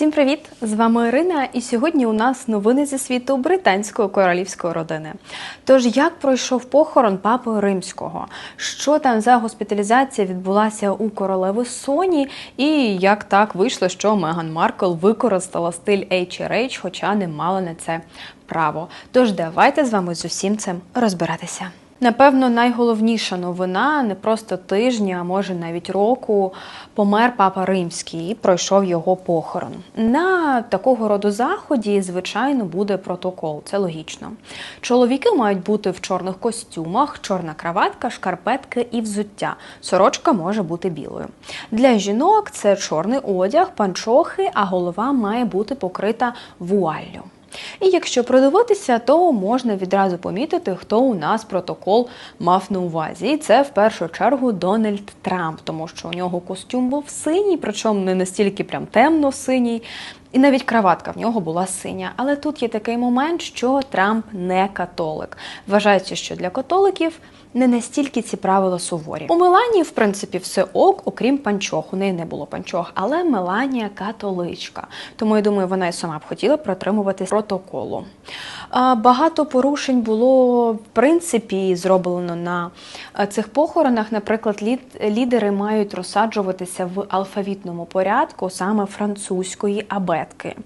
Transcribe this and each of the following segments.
Всім привіт! З вами Ірина, і сьогодні у нас новини зі світу британської королівської родини. Тож, як пройшов похорон папи римського, що там за госпіталізація відбулася у королеви Соні, і як так вийшло, що Меган Маркл використала стиль HRH, хоча не мала на це право. Тож давайте з вами з усім цим розбиратися. Напевно, найголовніша новина не просто тижня, а може навіть року. Помер папа римський і пройшов його похорон. На такого роду заході, звичайно, буде протокол. Це логічно. Чоловіки мають бути в чорних костюмах, чорна краватка, шкарпетки і взуття. Сорочка може бути білою. Для жінок це чорний одяг, панчохи, а голова має бути покрита вуаллю. І якщо продивитися, то можна відразу помітити, хто у нас протокол мав на увазі. І це в першу чергу Дональд Трамп, тому що у нього костюм був синій, причому не настільки прям темно-синій. І навіть краватка в нього була синя. Але тут є такий момент, що Трамп не католик. Вважається, що для католиків не настільки ці правила суворі. У Меланії, в принципі, все ок, окрім панчох. У неї не було панчох, але Меланія католичка. Тому я думаю, вона і сама б хотіла протримуватись протоколу. Багато порушень було в принципі зроблено на цих похоронах. Наприклад, лідери мають розсаджуватися в алфавітному порядку саме французької абетки.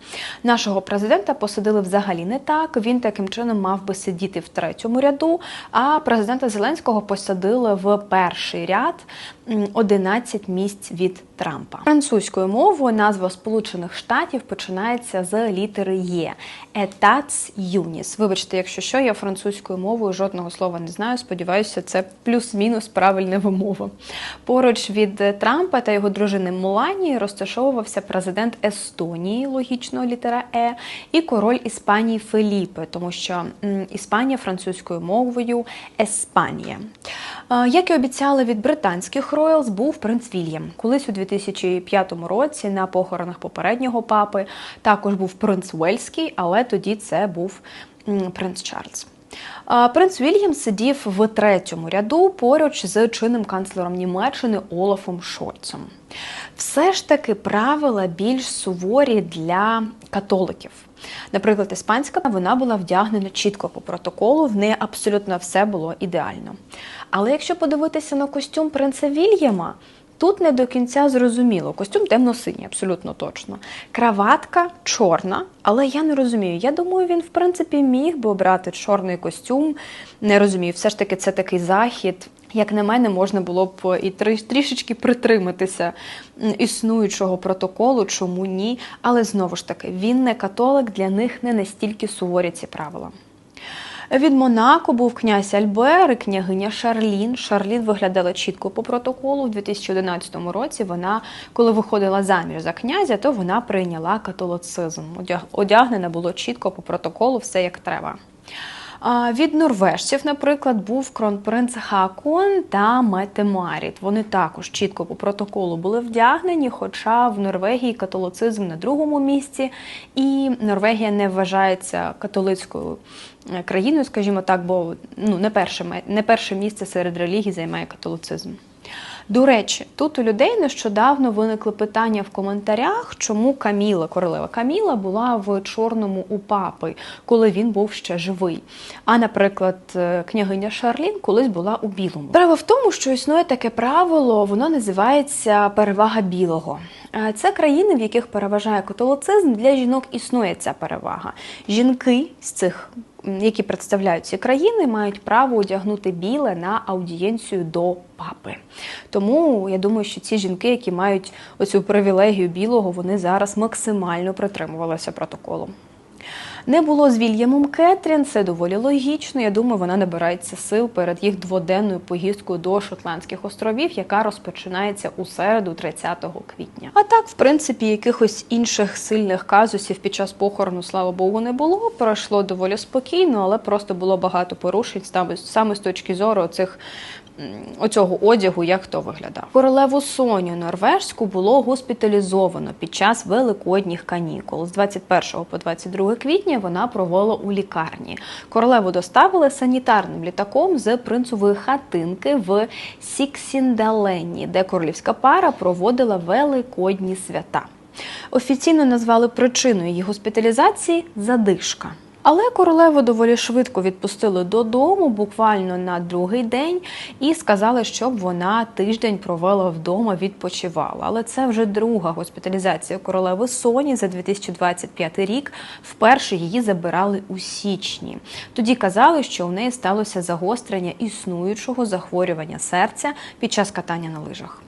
Нашого президента посадили взагалі не так. Він таким чином мав би сидіти в третьому ряду. А президента Зеленського посадили в перший ряд 11 місць від Трампа. Французькою мовою назва Сполучених Штатів починається з літери Є. Етац Юніс. Вибачте, якщо що, я французькою мовою жодного слова не знаю. Сподіваюся, це плюс-мінус правильна вимова. Поруч від Трампа та його дружини Меланії розташовувався президент Естонії, логічно літера Е, і король Іспанії Феліпе, тому що Іспанія французькою мовою Еспанія. Як і обіцяли від британських роялз, був принц Вільям. Колись у 2005 році на похоронах попереднього папи також був принц Уельський, але тоді це був принц Чарльз. Принц Вільям сидів в третьому ряду поруч з чинним канцлером Німеччини Олафом Шольцем. Все ж таки правила більш суворі для католиків. Наприклад, іспанська вона була вдягнена чітко по протоколу, в неї абсолютно все було ідеально. Але якщо подивитися на костюм принца Вільяма, Тут не до кінця зрозуміло. Костюм темно-синій, абсолютно точно. Краватка чорна, але я не розумію. Я думаю, він, в принципі, міг би обрати чорний костюм. Не розумію, все ж таки, це такий захід. Як на мене, можна було б і трішечки притриматися існуючого протоколу, чому ні. Але знову ж таки, він не католик, для них не настільки суворі ці правила. Від Монако був князь Альбер і княгиня Шарлін. Шарлін виглядала чітко по протоколу. У 2011 році вона, коли виходила заміж за князя, то вона прийняла католицизм. Одягнена було чітко по протоколу, все як треба. Від норвежців, наприклад, був кронпринц Хакон та Мете Маріт. Вони також чітко по протоколу були вдягнені, хоча в Норвегії католицизм на другому місці, і Норвегія не вважається католицькою е, країною, скажімо так, бо ну не перше не перше місце серед релігій займає католицизм. До речі, тут у людей нещодавно виникли питання в коментарях, чому Каміла, королева Каміла, була в чорному у папи, коли він був ще живий. А, наприклад, е, княгиня Шарлін колись була у білому. Право в тому, що існує таке правило, воно називається перевага білого. Це країни, в яких переважає католицизм, для жінок існує ця перевага. Жінки з цих які представляють ці країни, мають право одягнути біле на аудієнцію до папи. Тому я думаю, що ці жінки, які мають оцю привілегію білого, вони зараз максимально притримувалися протоколу. Не було з Вільямом Кетрін, це доволі логічно. Я думаю, вона набирається сил перед їх дводенною поїздкою до Шотландських островів, яка розпочинається у середу, 30 квітня. А так, в принципі, якихось інших сильних казусів під час похорону, слава Богу, не було. Пройшло доволі спокійно, але просто було багато порушень саме з точки зору цих оцього одягу, як хто виглядав. Королеву Соню Норвежську було госпіталізовано під час великодніх канікул. З 21 по 22 квітня вона провела у лікарні. Королеву доставили санітарним літаком з принцової хатинки в Сіксіндалені, де королівська пара проводила великодні свята. Офіційно назвали причиною її госпіталізації задишка. Але королеву доволі швидко відпустили додому, буквально на другий день, і сказали, щоб вона тиждень провела вдома, відпочивала. Але це вже друга госпіталізація королеви Соні за 2025 рік. Вперше її забирали у січні. Тоді казали, що у неї сталося загострення існуючого захворювання серця під час катання на лижах.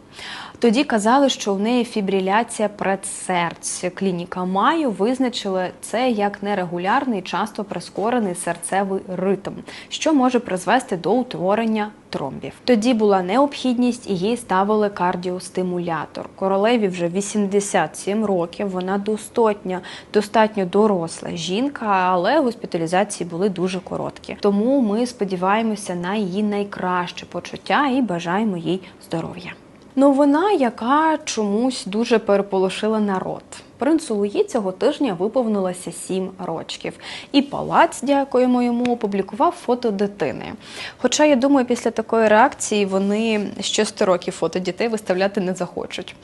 Тоді казали, що в неї фібриляція предсердь. Клініка Майо визначила це як нерегулярний, часто прискорений серцевий ритм, що може призвести до утворення тромбів. Тоді була необхідність і їй ставили кардіостимулятор. Королеві вже 87 років. Вона достатньо, достатньо доросла жінка, але госпіталізації були дуже короткі. Тому ми сподіваємося на її найкраще почуття і бажаємо їй здоров'я. Новина, яка чомусь дуже переполошила народ. Принцу Луї цього тижня виповнилося сім рочків, і палац, дякуємо йому, опублікував фото дитини. Хоча я думаю, після такої реакції вони ще 100 років фото дітей виставляти не захочуть.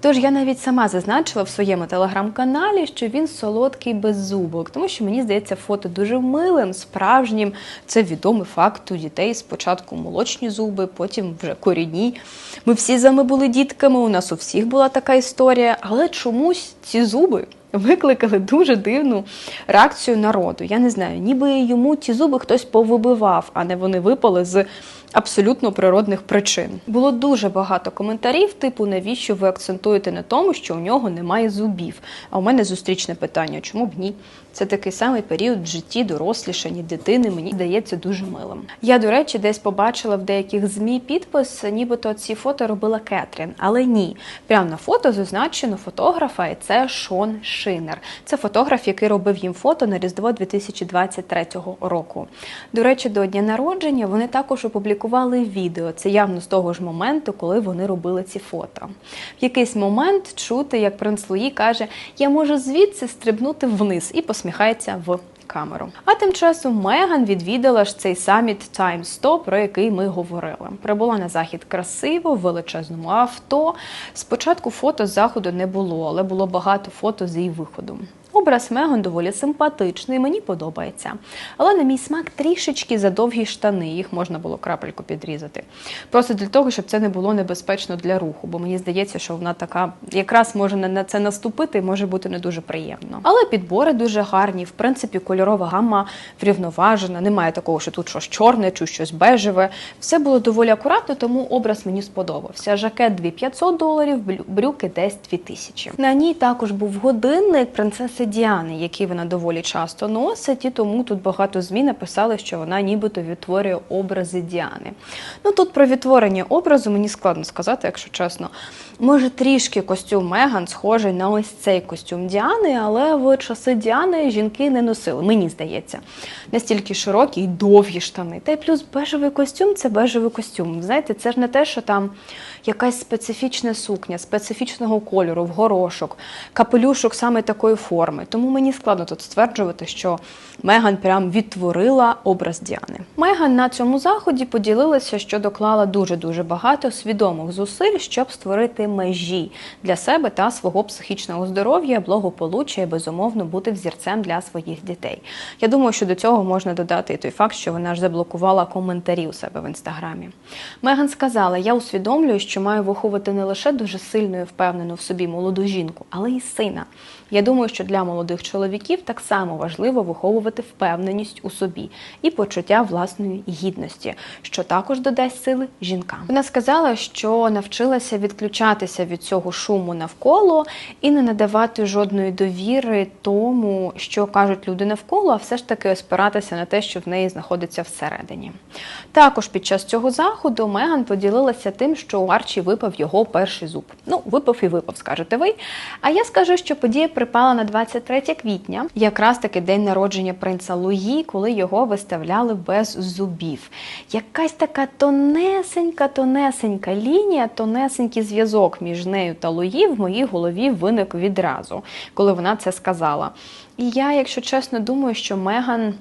Тож я навіть сама зазначила в своєму телеграм-каналі, що він солодкий без зубок, тому що мені здається, фото дуже милим, справжнім. Це відомий факт у дітей. Спочатку молочні зуби, потім вже корінні. Ми всі з вами були дітками. У нас у всіх була така історія, але чомусь ці зуби викликали дуже дивну реакцію народу. Я не знаю, ніби йому ті зуби хтось повибивав, а не вони випали з абсолютно природних причин. Було дуже багато коментарів, типу, навіщо ви акцентуєте на тому, що у нього немає зубів. А у мене зустрічне питання: чому б ні? Це такий самий період в житті дорослішання дитини. Мені здається дуже милим. Я, до речі, десь побачила в деяких змі підпис, нібито ці фото робила Кетрін, але ні. Прямо на фото зазначено фотографа, і це Шон Шинер. Це фотограф, який робив їм фото на Різдво 2023 року. До речі, до дня народження вони також опублікували відео. Це явно з того ж моменту, коли вони робили ці фото. В якийсь момент чути, як принц Луї каже: Я можу звідси стрибнути вниз і посміхається в. Камеру. А тим часом Меган відвідала ж цей саміт Time 100, про який ми говорили. Прибула на захід красиво, в величезному авто. Спочатку фото з заходу не було, але було багато фото з її виходу. Образ Меган доволі симпатичний, мені подобається. Але на мій смак трішечки задовгі штани, їх можна було крапельку підрізати. Просто для того, щоб це не було небезпечно для руху, бо мені здається, що вона така якраз може на це наступити може бути не дуже приємно. Але підбори дуже гарні, в принципі, кольорова гамма врівноважена. Немає такого, що тут щось чорне чи щось бежеве. Все було доволі акуратно, тому образ мені сподобався. Жакет 2500 доларів, брюки десь 2000. На ній також був годинник принцеси Діани, які вона доволі часто носить, і тому тут багато змін написали, що вона нібито відтворює образи Діани. Ну тут про відтворення образу мені складно сказати, якщо чесно. Може, трішки костюм Меган схожий на ось цей костюм Діани, але в часи Діани жінки не носили, мені здається. Настільки широкі і довгі штани. Та й плюс бежевий костюм це бежевий костюм. Знаєте, це ж не те, що там якась специфічна сукня, специфічного кольору, в горошок, капелюшок саме такої форми. Тому мені складно тут стверджувати, що Меган прям відтворила образ Діани. Меган на цьому заході поділилася, що доклала дуже-дуже багато свідомих зусиль, щоб створити межі для себе та свого психічного здоров'я, благополуччя і безумовно бути взірцем для своїх дітей. Я думаю, що до цього можна додати і той факт, що вона ж заблокувала коментарі у себе в інстаграмі. Меган сказала: Я усвідомлюю, що маю виховати не лише дуже сильну і впевнену в собі молоду жінку, але й сина. Я думаю, що для молодих чоловіків так само важливо виховувати впевненість у собі і почуття власної гідності, що також додасть сили жінкам. Вона сказала, що навчилася відключатися від цього шуму навколо і не надавати жодної довіри тому, що кажуть люди навколо, а все ж таки спиратися на те, що в неї знаходиться всередині. Також під час цього заходу Меган поділилася тим, що у Арчі випав його перший зуб. Ну, випав і випав, скажете ви. А я скажу, що подія припала на 23 квітня, якраз таки день народження принца Луї, коли його виставляли без зубів. Якась така тонесенька, тонесенька лінія, тонесенький зв'язок між нею та Луї в моїй голові виник відразу, коли вона це сказала. І я, якщо чесно, думаю, що Меган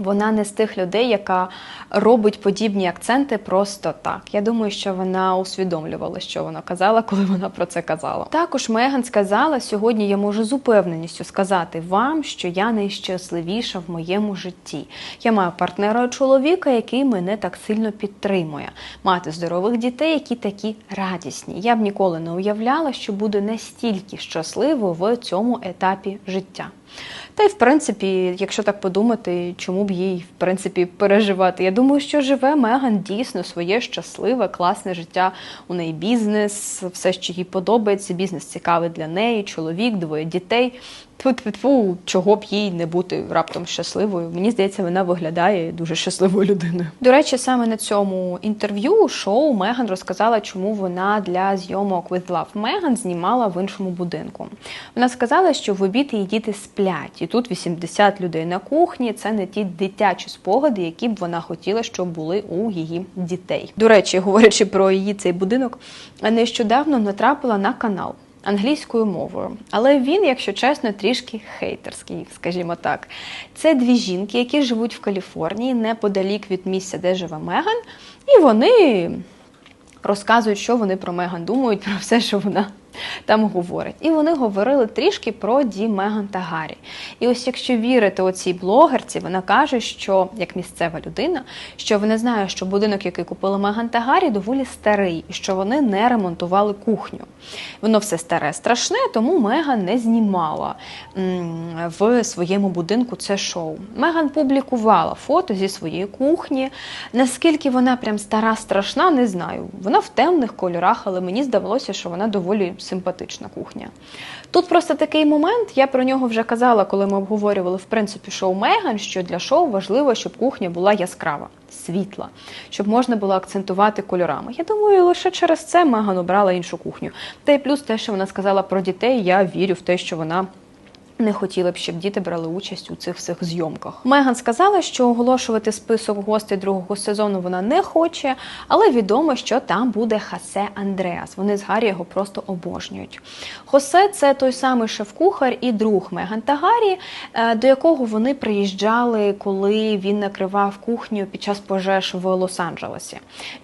Вона не з тих людей, яка робить подібні акценти просто так. Я думаю, що вона усвідомлювала, що вона казала, коли вона про це казала. Також Меган сказала: сьогодні я можу з упевненістю сказати вам, що я найщасливіша в моєму житті. Я маю партнера чоловіка, який мене так сильно підтримує. Мати здорових дітей, які такі радісні. Я б ніколи не уявляла, що буду настільки щасливо в цьому етапі життя. Та й в принципі, якщо так подумати, чому б їй в принципі переживати? Я думаю, що живе Меган дійсно своє щасливе, класне життя. У неї бізнес, все, що їй подобається. Бізнес цікавий для неї, чоловік, двоє дітей. Тьфу-тьфу-тьфу, чого б їй не бути раптом щасливою. Мені здається, вона виглядає дуже щасливою людиною. До речі, саме на цьому інтерв'ю шоу Меган розказала, чому вона для зйомок with Love Меган знімала в іншому будинку. Вона сказала, що в обід її діти сплять, і тут 80 людей на кухні. Це не ті дитячі спогади, які б вона хотіла, щоб були у її дітей. До речі, говорячи про її цей будинок, нещодавно натрапила на канал англійською мовою. Але він, якщо чесно, трішки хейтерський, скажімо так. Це дві жінки, які живуть в Каліфорнії, неподалік від місця, де живе Меган, і вони розказують, що вони про Меган думають, про все, що вона там говорить. І вони говорили трішки про Ді Меган та Гаррі. І ось якщо вірити оцій блогерці, вона каже, що як місцева людина, що вона знає, що будинок, який купили Меган та Гаррі, доволі старий, і що вони не ремонтували кухню. Воно все старе, страшне, тому Меган не знімала в своєму будинку це шоу. Меган публікувала фото зі своєї кухні. Наскільки вона прям стара, страшна, не знаю. Вона в темних кольорах, але мені здавалося, що вона доволі симпатична кухня. Тут просто такий момент, я про нього вже казала, коли ми обговорювали в принципі шоу Меган, що для шоу важливо, щоб кухня була яскрава, світла, щоб можна було акцентувати кольорами. Я думаю, лише через це Меган обрала іншу кухню. Та й плюс те, що вона сказала про дітей, я вірю в те, що вона. Не хотіли б, щоб діти брали участь у цих всіх зйомках. Меган сказала, що оголошувати список гостей другого сезону вона не хоче, але відомо, що там буде Хасе Андреас. Вони з Гаррі його просто обожнюють. Хосе це той самий шеф-кухар і друг Меган та Гаррі, е, до якого вони приїжджали, коли він накривав кухню під час пожеж в Лос-Анджелесі.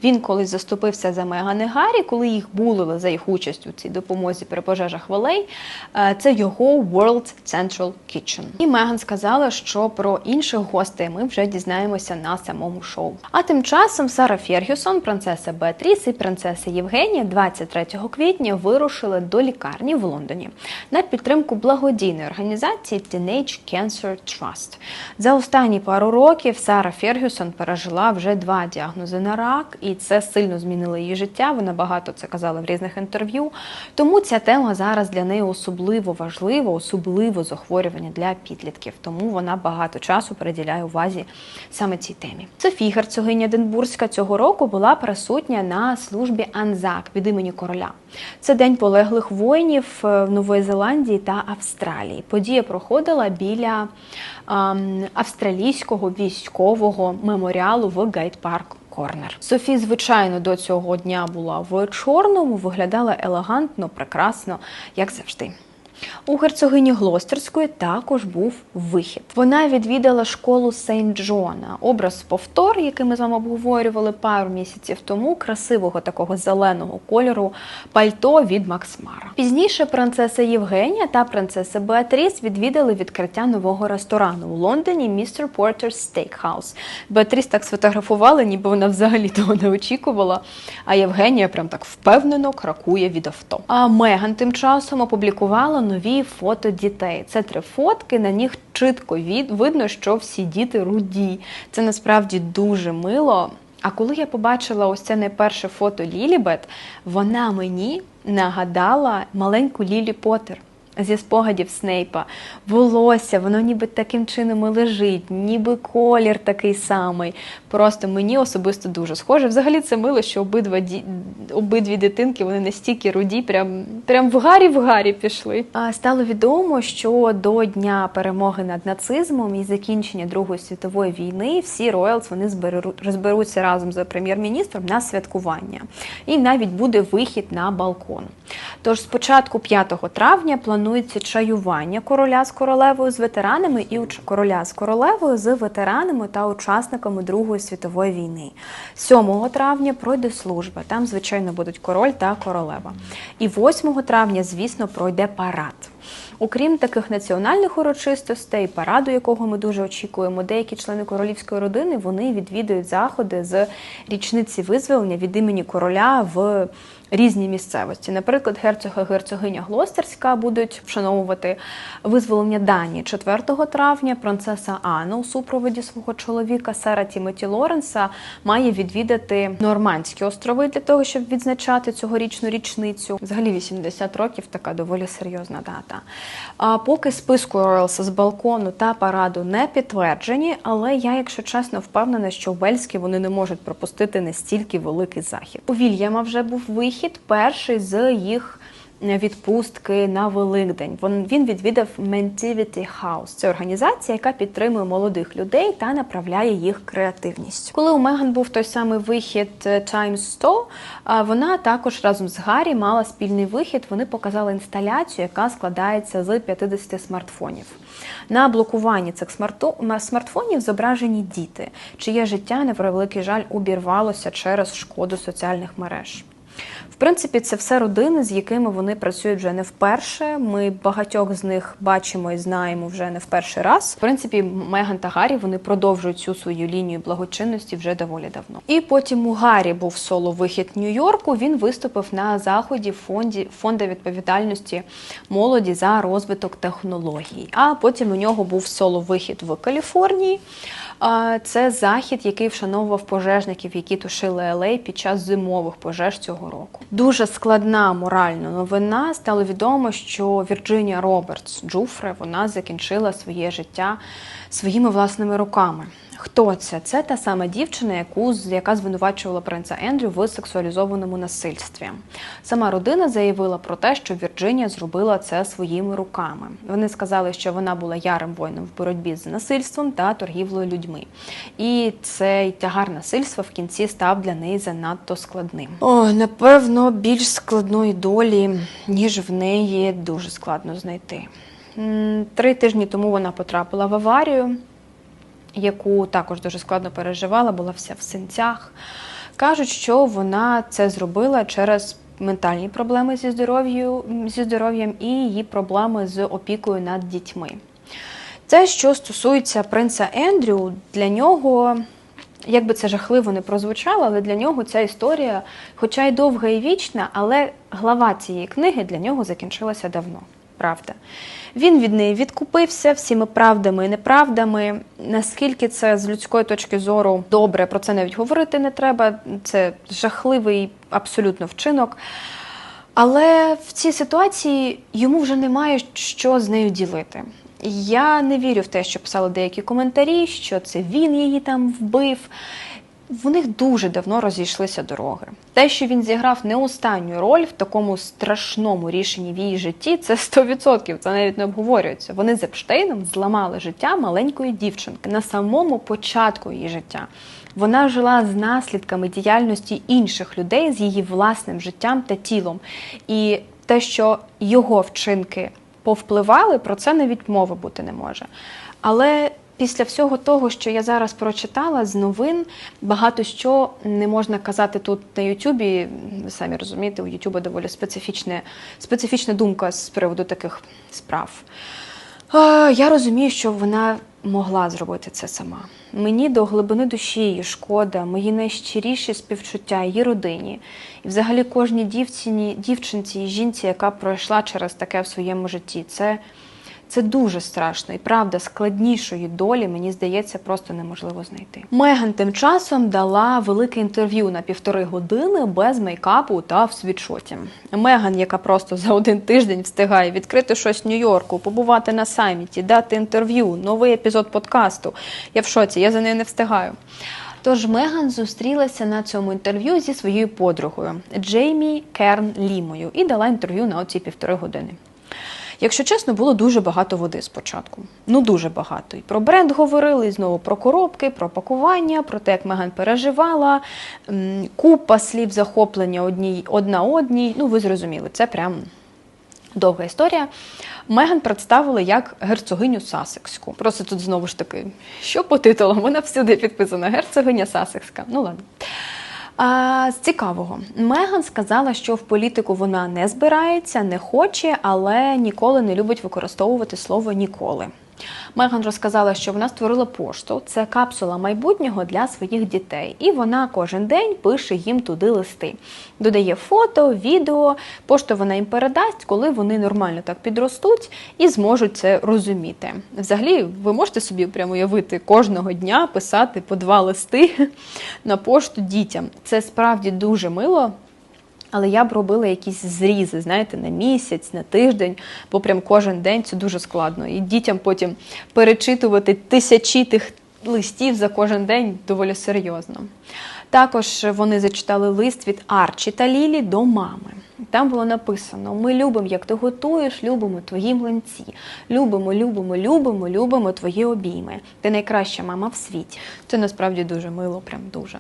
Він колись заступився за Меган і Гаррі, коли їх булили за їх участь у цій допомозі при пожежах в Олей. Е, Це його World Central Kitchen. І Меган сказала, що про інших гостей ми вже дізнаємося на самому шоу. А тим часом Сара Фергюсон, принцеса Беатріс і принцеса Євгенія 23 квітня вирушили до лікарні в Лондоні на підтримку благодійної організації Teenage Cancer Trust. За останні пару років Сара Фергюсон пережила вже два діагнози на рак, і це сильно змінило її життя. Вона багато це казала в різних інтерв'ю. Тому ця тема зараз для неї особливо важлива, особливо захворювання для підлітків. Тому вона багато часу приділяє увазі саме цій темі. Софія герцогиня Денбурзька цього року була присутня на службі Анзак від імені короля. Це день полеглих воїнів е, в Нової Зеландії та Австралії. Подія проходила біля ем, австралійського військового меморіалу в Гайд-парк. Корнер. Софі, звичайно, до цього дня була в чорному, виглядала елегантно, прекрасно, як завжди. У герцогині Глостерської також був вихід. Вона відвідала школу Сейнт Джона. Образ повтор, який ми з вами обговорювали пару місяців тому, красивого такого зеленого кольору пальто від Макс Мара. Пізніше принцеса Євгенія та принцеса Беатріс відвідали відкриття нового ресторану у Лондоні Mr. Porter's Steakhouse. Беатріс так сфотографували, ніби вона взагалі того не очікувала. А Євгенія прям так впевнено кракує від авто. А Меган тим часом опублікувала нові фото дітей. Це три фотки. На них чітко від видно, що всі діти руді. Це насправді дуже мило. А коли я побачила ось це найперше фото Лілібет, вона мені нагадала маленьку Лілі Поттер. Зі спогадів Снейпа, волосся, воно ніби таким чином і лежить, ніби колір такий самий. Просто мені особисто дуже схоже. Взагалі це мило, що обидва ді... обидві дитинки вони настільки руді, прям, прям в гарі в гарі пішли. А стало відомо, що до дня перемоги над нацизмом і закінчення Другої світової війни всі Роялс вони зберу... розберуться разом з прем'єр-міністром на святкування. І навіть буде вихід на балкон. Тож спочатку 5 травня планують планується чаювання короля з королевою з ветеранами і короля з королевою з ветеранами та учасниками Другої світової війни. 7 травня пройде служба. Там, звичайно, будуть король та королева. І 8 травня, звісно, пройде парад. Окрім таких національних урочистостей, параду, якого ми дуже очікуємо, деякі члени королівської родини вони відвідують заходи з річниці визволення від імені короля в різні місцевості. Наприклад, герцога герцогиня Глостерська будуть вшановувати визволення Данії 4 травня. Принцеса Анна у супроводі свого чоловіка Сара Тімоті Лоренса має відвідати Нормандські острови для того, щоб відзначати цьогорічну річницю. Взагалі 80 років така доволі серйозна дата. А поки списку Роялса з балкону та параду не підтверджені, але я, якщо чесно, впевнена, що в Вельській вони не можуть пропустити настільки великий захід. У Вільяма вже був вихід, перший з їх відпустки на Великдень. Він, відвідав Mentivity House. Це організація, яка підтримує молодих людей та направляє їх креативність. Коли у Меган був той самий вихід е, Times 100, а, вона також разом з Гаррі мала спільний вихід. Вони показали інсталяцію, яка складається з 50 смартфонів. На блокуванні цих смартфонів зображені діти, чиє життя, на жаль, обірвалося через шкоду соціальних мереж. В принципі, це все родини, з якими вони працюють вже не вперше. Ми багатьох з них бачимо і знаємо вже не в перший раз. В принципі, Меган та Гаррі вони продовжують цю свою лінію благочинності вже доволі давно. І потім у Гаррі був соло вихід Нью-Йорку. Він виступив на заході фонді фонду відповідальності молоді за розвиток технологій. А потім у нього був соло вихід в Каліфорнії. Це захід, який вшановував пожежників, які тушили ЛА під час зимових пожеж цього року. Дуже складна моральна новина. Стало відомо, що Вірджинія Робертс Джуфре вона закінчила своє життя своїми власними руками. Хто це? Це та сама дівчина, яку яка звинувачувала принца Ендрю в сексуалізованому насильстві. Сама родина заявила про те, що Вірджинія зробила це своїми руками. Вони сказали, що вона була ярим воїном в боротьбі з насильством та торгівлею людьми. І цей тягар насильства в кінці став для неї занадто складним. О, напевно, більш складної долі, ніж в неї, дуже складно знайти. Три тижні тому вона потрапила в аварію яку також дуже складно переживала, була вся в синцях. Кажуть, що вона це зробила через ментальні проблеми зі здоров'ю, зі здоров'ям і її проблеми з опікою над дітьми. Це, що стосується принца Ендрю, для нього, як би це жахливо не прозвучало, але для нього ця історія, хоча й довга і вічна, але глава цієї книги для нього закінчилася давно. Правда. Він від неї відкупився всіми правдами і неправдами. Наскільки це з людської точки зору добре, про це навіть говорити не треба. Це жахливий абсолютно вчинок. Але в цій ситуації йому вже немає що з нею ділити. Я не вірю в те, що писали деякі коментарі, що це він її там вбив. В них дуже давно розійшлися дороги. Те, що він зіграв не останню роль в такому страшному рішенні в її житті, це 100%, це навіть не обговорюється. Вони з Епштейном зламали життя маленької дівчинки на самому початку її життя. Вона жила з наслідками діяльності інших людей з її власним життям та тілом. І те, що його вчинки повпливали, про це навіть мови бути не може. Але Після всього того, що я зараз прочитала з новин, багато що не можна казати тут на Ютубі. Ви самі розумієте, у Ютуба доволі специфічна, специфічна думка з приводу таких справ. Я розумію, що вона могла зробити це сама. Мені до глибини душі її шкода, мої найщиріші співчуття її родині, і взагалі кожній дівчині, дівчинці і жінці, яка пройшла через таке в своєму житті. Це це дуже страшно і правда складнішої долі, мені здається, просто неможливо знайти. Меган тим часом дала велике інтерв'ю на півтори години без мейкапу та в світшоті. Меган, яка просто за один тиждень встигає відкрити щось в Нью-Йорку, побувати на саміті, дати інтерв'ю, новий епізод подкасту. Я в шоці, я за нею не встигаю. Тож Меган зустрілася на цьому інтерв'ю зі своєю подругою Джеймі Керн Лімою і дала інтерв'ю на оці півтори години. Якщо чесно, було дуже багато води спочатку. Ну дуже багато. І про бренд говорили, і знову про коробки, про пакування, про те, як Меган переживала, купа слів захоплення одній, одна одній. Ну, ви зрозуміли, це прям Довга історія. Меган представили як герцогиню Сасекську. Просто тут знову ж таки, що по титулам? Вона всюди підписана герцогиня Сасекська. Ну ладно. А, з цікавого, Меган сказала, що в політику вона не збирається, не хоче, але ніколи не любить використовувати слово ніколи. Меган розказала, що вона створила пошту. Це капсула майбутнього для своїх дітей, і вона кожен день пише їм туди листи. Додає фото, відео. Пошту вона їм передасть, коли вони нормально так підростуть і зможуть це розуміти. Взагалі, ви можете собі прямо уявити кожного дня писати по два листи на пошту дітям. Це справді дуже мило. Але я б робила якісь зрізи, знаєте, на місяць, на тиждень, бо прям кожен день це дуже складно. І дітям потім перечитувати тисячі тих листів за кожен день доволі серйозно. Також вони зачитали лист від Арчі та Лілі до мами. Там було написано: Ми любимо, як ти готуєш, любимо твої млинці. Любимо, любимо, любимо, любимо твої обійми. Ти найкраща мама в світі. Це насправді дуже мило, прям дуже.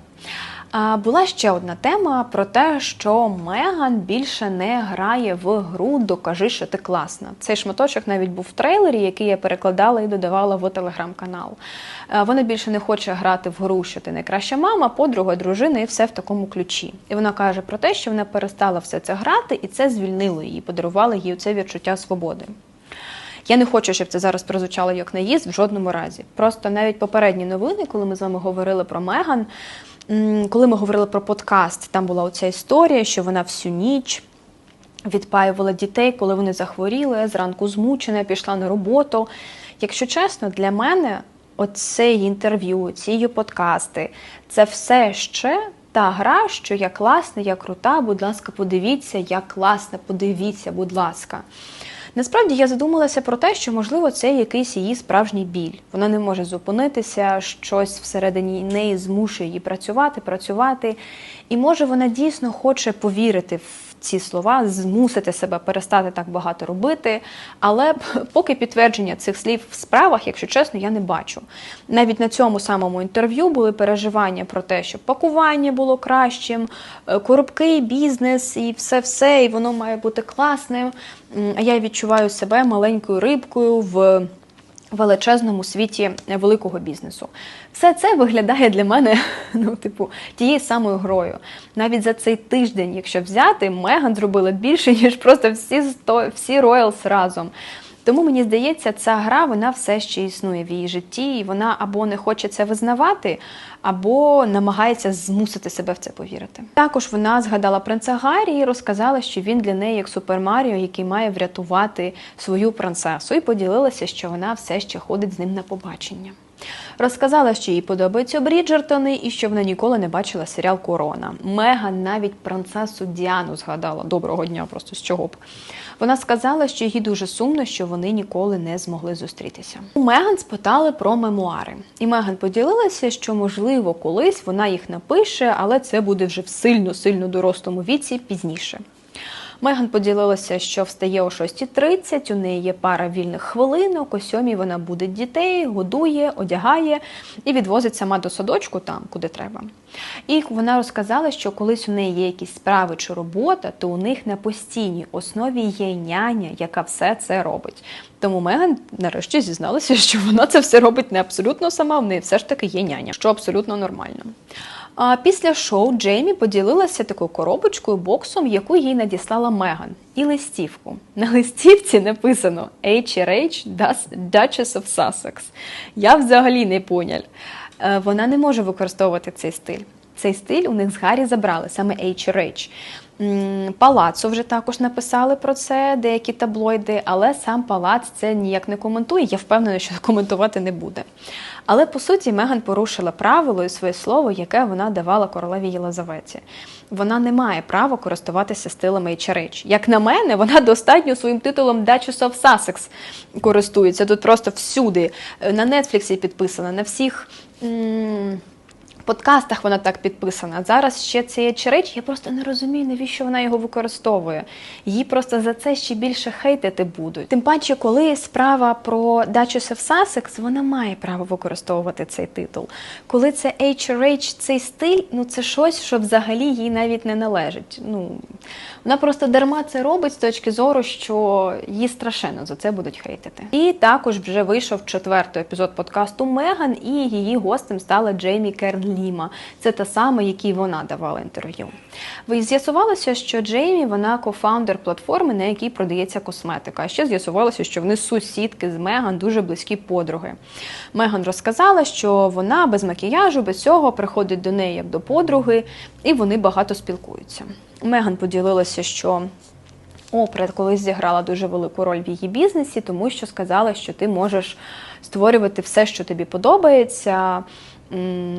А була ще одна тема про те, що Меган більше не грає в гру Докажи, що ти класна. Цей шматочок навіть був в трейлері, який я перекладала і додавала в телеграм-канал. Е, Вона більше не хоче грати в гру, що ти найкраща мама, подруга, дружина і все в такому ключі. І вона каже про те, що вона перестала все це грати, і це звільнило її, подарувало їй це відчуття свободи. Я не хочу, щоб це зараз прозвучало як наїзд в жодному разі. Просто навіть попередні новини, коли ми з вами говорили про Меган, коли ми говорили про подкаст, там була оця історія, що вона всю ніч відпаювала дітей, коли вони захворіли, зранку змучена, пішла на роботу. Якщо чесно, для мене оце інтерв'ю, ці її подкасти це все ще та гра, що я класна, я крута, будь ласка, подивіться, я класна, подивіться, будь ласка. Насправді я задумалася про те, що можливо це якийсь її справжній біль. Вона не може зупинитися, щось всередині неї змушує її працювати, працювати. І може вона дійсно хоче повірити в ці слова, змусити себе перестати так багато робити. Але поки підтвердження цих слів в справах, якщо чесно, я не бачу. Навіть на цьому самому інтерв'ю були переживання про те, щоб пакування було кращим, е, коробки, бізнес і все-все, і воно має бути класним. А я відчуваю себе маленькою рибкою в величезному світі великого бізнесу. Все це виглядає для мене, ну, типу, тією самою грою. Навіть за цей тиждень, якщо взяти, Меган зробила більше, ніж просто всі, сто- всі Роялс разом. Тому мені здається, ця гра вона все ще існує в її житті, і вона або не хоче це визнавати, або намагається змусити себе в це повірити. Також вона згадала принца Гаррі і розказала, що він для неї як Супер Маріо, який має врятувати свою принцесу, і поділилася, що вона все ще ходить з ним на побачення. Розказала, що їй подобаються Бріджертони і що вона ніколи не бачила серіал Корона. Меган навіть принцесу Діану згадала доброго дня, просто з чого б. Вона сказала, що їй дуже сумно, що вони ніколи не змогли зустрітися. У Меган спитали про мемуари, і Меган поділилася, що можливо колись вона їх напише, але це буде вже в сильно сильно дорослому віці пізніше. Меган поділилася, що встає о 6.30, у неї є пара вільних хвилинок, о 7 вона буде дітей, годує, одягає і відвозить сама до садочку там, куди треба. І вона розказала, що колись у неї є якісь справи чи робота, то у них на постійній основі є няня, яка все це робить. Тому Меган нарешті зізналася, що вона це все робить не абсолютно сама, в неї все ж таки є няня, що абсолютно нормально. А після шоу Джеймі поділилася такою коробочкою боксом, яку їй надіслала Меган, і листівку. На листівці написано HRH Duchess of Sussex. Я взагалі не понял. Е, Вона не може використовувати цей стиль. Цей стиль у них з Гаррі забрали, саме HRH. Палацу вже також написали про це деякі таблоїди, але сам палац це ніяк не коментує. Я впевнена, що коментувати не буде. Але по суті Меган порушила правило і своє слово, яке вона давала королеві Єлизаветі. Вона не має права користуватися стилем HRH. Як на мене, вона достатньо своїм титулом Duchess of Sussex користується. Тут просто всюди. Е, На Нетфліксі підписана, на всіх. м, подкастах вона так підписана. Зараз ще це речі, я просто не розумію, навіщо вона його використовує. Її просто за це ще більше хейтити будуть. Тим паче, коли справа про of Sussex, вона має право використовувати цей титул. Коли це HRH, цей стиль, ну це щось, що взагалі їй навіть не належить. Ну вона просто дарма це робить з точки зору, що її страшенно за це будуть хейтити. І також вже вийшов четвертий епізод подкасту Меган, і її гостем стала Джеймі Керн Ліма. Це та сама, якій вона давала інтерв'ю. З'ясувалося, що Джеймі вона кофаундер платформи, на якій продається косметика. А ще з'ясувалося, що вони сусідки з Меган дуже близькі подруги. Меган розказала, що вона без макіяжу, без цього приходить до неї як до подруги, і вони багато спілкуються. Меган поділилася, що Опред колись зіграла дуже велику роль в її бізнесі, тому що сказала, що ти можеш створювати все, що тобі подобається.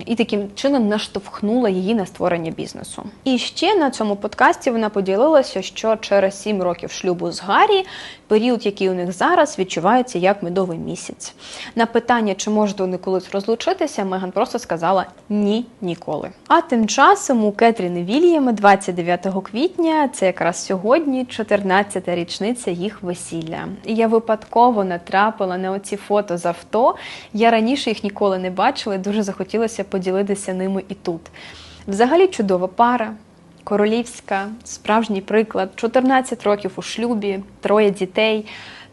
І таким чином наштовхнула її на створення бізнесу. І ще на цьому подкасті вона поділилася, що через 7 років шлюбу з Гаррі період, який у них зараз, відчувається як медовий місяць. На питання, чи можуть вони колись розлучитися, Меган просто сказала ні, ніколи. А тим часом у Кетрін і Вільяма 29 квітня, це якраз сьогодні, 14-та річниця їх весілля. І я випадково натрапила на оці фото з авто. Я раніше їх ніколи не бачила, дуже захотілося поділитися ними і тут. Взагалі чудова пара. Королівська, справжній приклад, 14 років у шлюбі, троє дітей.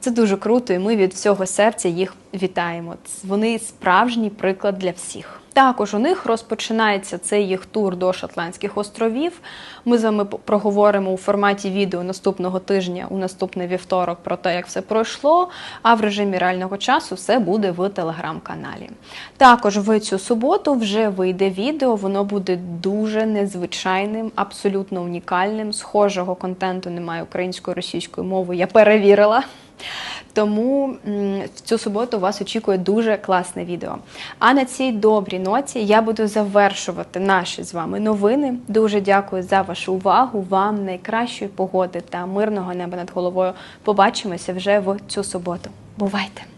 Це дуже круто, і ми від всього серця їх вітаємо. Вони справжній приклад для всіх. Також у них розпочинається цей їх тур до Шотландських островів. Ми з вами проговоримо у форматі відео наступного тижня, у наступний вівторок, про те, як все пройшло. А в режимі реального часу все буде в телеграм-каналі. Також в цю суботу вже вийде відео. Воно буде дуже незвичайним, абсолютно унікальним. Схожого контенту немає українською російською мовою. Я перевірила. Тому в цю суботу вас очікує дуже класне відео. А на цій добрій ноті я буду завершувати наші з вами новини. Дуже дякую за вашу увагу. Вам найкращої погоди та мирного неба над головою. Побачимося вже в цю суботу. Бувайте!